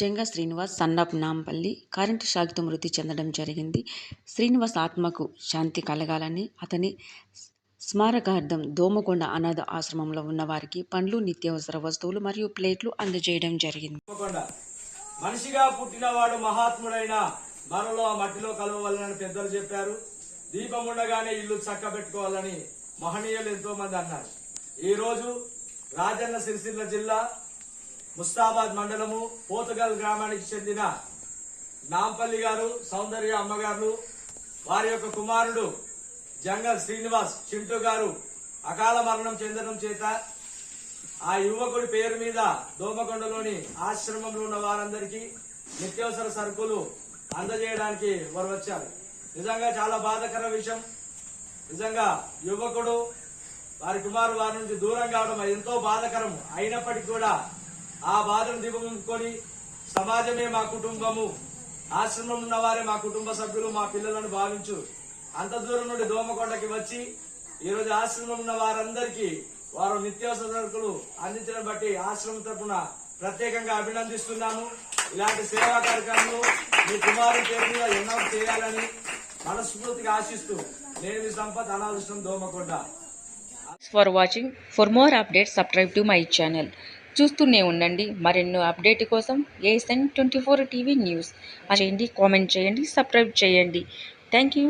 జంగా శ్రీనివాస్ సన్నాప్ నాంపల్లి కరెంటు షాక్తో మృతి చెందడం జరిగింది. శ్రీనివాస్ ఆత్మకు శాంతి కలగాలని అతని స్మారకార్థం దోమకొండ అనాథ ఆశ్రమంలో ఉన్న వారికి పండ్లు నిత్యావసర వస్తువులు మరియు ప్లేట్లు అందజేయడం జరిగింది. మనిషిగా పుట్టినవాడు మహాత్ముడైన మనలో మట్టిలో కలవవలనని పెద్దలు చెప్పారు. దీపం ఉండగానే ఇల్లు చక్కబెట్టుకోవాలని మహనీయులు ఎంతో మంది అన్నారు. ఈరోజు రాజన్న సిరిసిల్ల జిల్లా ముస్తాబాద్ మండలము పోతుగల్ గ్రామానికి చెందిన నాంపల్లి గారు సౌందర్య అమ్మగారు వారి యొక్క కుమారుడు జంగల్ శ్రీనివాస్ చింటూ గారు అకాల మరణం చెందడం చేత ఆ యువకుడి పేరు మీద దోమకొండలోని ఆశ్రమంలో ఉన్న వారందరికీ నిత్యావసర సరుకులు అందజేయడానికి వారు వచ్చారు నిజంగా చాలా బాధాకర విషయం. నిజంగా యువకుడు వారి కుమారు వారి నుంచి దూరం కావడం ఎంతో బాధకరం. అయినప్పటికీ కూడా ఆ బాధను దిగుకొని సమాజమే మా కుటుంబము ఆశ్రమం ఉన్న వారే మా కుటుంబ సభ్యులు మా పిల్లలను భావించు. అంత దూరం నుండి దోమకొండకి వచ్చి ఈ రోజు ఆశ్రమం ఉన్న వారందరికీ వారు నిత్యావసర సరుకులు అందించడం బట్టి ఆశ్రమం తరపున ప్రత్యేకంగా అభినందిస్తున్నాము. ఇలాంటి సేవా కార్యక్రమాలు మీ కుమారుని పేరు మీద ఎన్నో చేయాలని మనస్ఫూర్తిగా ఆశిస్తూ నేను Sampath అనాదృష్టం Domakonda. For watching for more update subscribe to my channel చూస్తూనే ఉండండి. మరెన్నో అప్డేట్ కోసం ASN twenty four TV news చేయండి కామెంట్ చేయండి సబ్స్క్రైబ్ చేయండి. Thank you